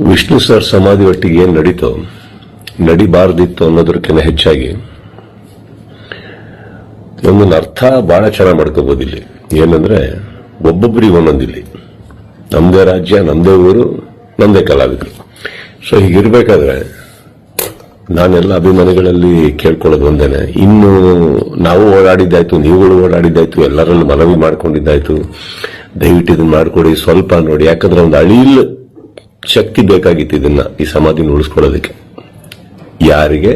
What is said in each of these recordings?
Vishnu sir ಸಮಾಧಿ ಒಟ್ಟಿಗೆ ಏನ್ ನಡೀತೋ, ನಡಿಬಾರ್ದಿತ್ತು ಅನ್ನೋದಕ್ಕಿಂತ ಹೆಚ್ಚಾಗಿ ಒಂದೊಂದು ಅರ್ಥ ಬಹಳ ಚೆನ್ನಾಗಿ ಮಾಡ್ಕೋಬಹುದು ಇಲ್ಲಿ. ಏನಂದ್ರೆ ಒಬ್ಬೊಬ್ಬರಿಗೆ ಒಂದೊಂದಿಲ್ಲಿ ನಮ್ದೇ ರಾಜ್ಯ, ನಮ್ದೇ ಊರು, ನಮ್ದೇ ಕಲಾವಿದರು. ಸೊ ಹೀಗಿರ್ಬೇಕಾದ್ರೆ ನಾನೆಲ್ಲ ಅಭಿಮಾನಿಗಳಲ್ಲಿ ಕೇಳ್ಕೊಳ್ಳೋದು ಒಂದೇನೆ. ಇನ್ನು ನಾವು ಓಡಾಡಿದ್ದಾಯ್ತು, ನೀವುಗಳು ಓಡಾಡಿದ್ದಾಯ್ತು, ಎಲ್ಲರಲ್ಲೂ ಮನವಿ ಮಾಡ್ಕೊಂಡಿದ್ದಾಯ್ತು. ದಯವಿಟ್ಟು ಇದನ್ನ ಮಾಡ್ಕೊಡಿ, ಸ್ವಲ್ಪ ನೋಡಿ. ಯಾಕಂದ್ರೆ ಒಂದು ಅಳಿಲ್ ಶಕ್ತಿ ಬೇಕಾಗಿತ್ತು ಇದನ್ನ ಈ ಸಮಾಧಿನ ಉಳಿಸ್ಕೊಳ್ಳೋದಕ್ಕೆ. ಯಾರಿಗೆ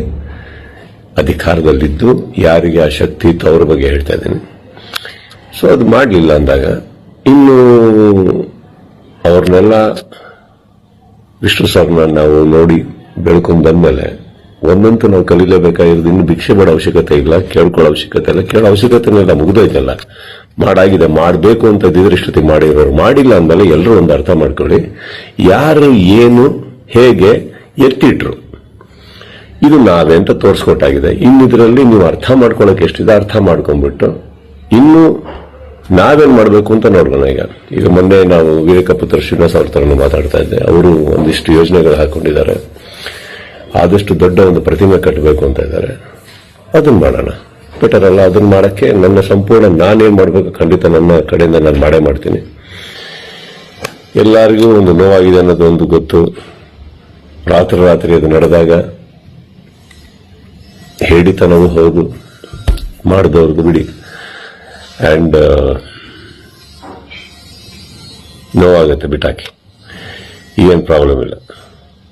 ಅಧಿಕಾರದಲ್ಲಿದ್ದು, ಯಾರಿಗೆ ಆ ಶಕ್ತಿ ಇತ್ತು ಅವ್ರ ಬಗ್ಗೆ ಹೇಳ್ತಾ ಇದ್ದೀನಿ. ಸೊ ಅದು ಮಾಡಲಿಲ್ಲ ಅಂದಾಗ, ಇನ್ನು ಅವ್ರನ್ನೆಲ್ಲ ವಿಷ್ಣು ಸರ್ನ ನಾವು ನೋಡಿ ಬೆಳ್ಕೊಂಡ್ ಬಂದ್ಮೇಲೆ, ಒಂದಂತೂ ನಾವು ಕಲೀಲೇಬೇಕಾಗಿರೋದು ಇನ್ನು ಭಿಕ್ಷೆ ಮಾಡೋ ಅವಶ್ಯಕತೆ ಇಲ್ಲ, ಕೇಳ್ಕೊಳ್ಳೋ ಅವಶ್ಯಕತೆ ಇಲ್ಲ. ಕೇಳೋ ಅವಶ್ಯಕತೆ ಇಲ್ಲ ಮುಗ್ದೋಯ್ತಲ್ಲ. ಮಾಡಾಗಿದೆ, ಮಾಡಬೇಕು ಅಂತ ಇದ್ದಿದ್ರೆ ಮಾಡಿರೋರು ಮಾಡಿಲ್ಲ ಅಂದಮೇಲೆ ಎಲ್ಲರೂ ಒಂದು ಅರ್ಥ ಮಾಡ್ಕೊಳ್ಳಿ. ಯಾರು, ಏನು, ಹೇಗೆ ಎತ್ತಿಟ್ರು. ಇದು ನಾವೇ ಅಂತ ತೋರಿಸ್ಕೊಟ್ಟಾಗಿದೆ. ಇನ್ನು ಇದರಲ್ಲಿ ನೀವು ಅರ್ಥ ಮಾಡ್ಕೊಳ್ಳೋಕೆ ಎಷ್ಟಿದೆ ಅರ್ಥ ಮಾಡ್ಕೊಂಡ್ಬಿಟ್ಟು, ಇನ್ನು ನಾವೇನ್ ಮಾಡಬೇಕು ಅಂತ ನೋಡೋಣ ಈಗ. ಈಗ ಮೊನ್ನೆ ನಾವು ವಿವೇಕಪುತ್ರ ಶ್ರೀನಿವಾಸ್ ಅವ್ರ ತರ ಮಾತಾಡ್ತಾ ಇದ್ದೆ. ಅವರು ಒಂದಿಷ್ಟು ಯೋಜನೆಗಳು ಹಾಕೊಂಡಿದ್ದಾರೆ. ಆದಷ್ಟು ದೊಡ್ಡ ಒಂದು ಪ್ರತಿಮೆ ಕಟ್ಟಬೇಕು ಅಂತ ಇದ್ದಾರೆ. ಅದನ್ನ ಮಾಡೋಣ. ಬೆಟರ್ ಅಲ್ಲ, ಅದನ್ನ ಮಾಡಕ್ಕೆ ನನ್ನ ಸಂಪೂರ್ಣ ನಾನೇನ್ ಮಾಡಬೇಕು. ಖಂಡಿತ ನನ್ನ ಕಡೆಯಿಂದ ನಾನು ಮಾಡೇ ಮಾಡ್ತೀನಿ. ಎಲ್ಲರಿಗೂ ಒಂದು ನೋವಾಗಿದೆ ಅನ್ನೋದು ಒಂದು ಗೊತ್ತು. ರಾತ್ರಿ ರಾತ್ರಿ ಅದು ನಡೆದಾಗ ಹೇಳಿತನವೂ ಹೌದು ಮಾಡಿದವ್ರದ್ದು ಬಿಡಿ. ಆ್ಯಂಡ್ ನೋವಾಗತ್ತೆ ಬಿಟ್ಟಾಕಿ ಏನು ಪ್ರಾಬ್ಲಮ್ ಇಲ್ಲ.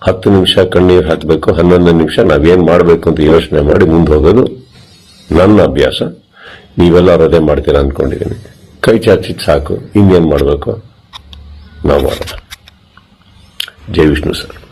ಹತ್ತು ನಿಮಿಷ ಕಣ್ಣೀರು ಹಾಕಬೇಕು, ಹನ್ನೊಂದು ನಿಮಿಷ ನಾವೇನು ಮಾಡಬೇಕು ಅಂತ ಯೋಚನೆ ಮಾಡಿ ಮುಂದೆ ಹೋಗೋದು. ನನ್ನ ಅಭ್ಯಾಸ. ನೀವೆಲ್ಲರೂ ಅದೇ ಮಾಡ್ತೀರಾ ಅಂದ್ಕೊಂಡಿದ್ದೀನಿ ಕೈ ಚಾಚಿದ್ ಸಾಕು. ಇನ್ನೇನು ಮಾಡಬೇಕು? ನಾವು ಮಾಡೋಣ. ಜೈ ವಿಷ್ಣು ಸರ್.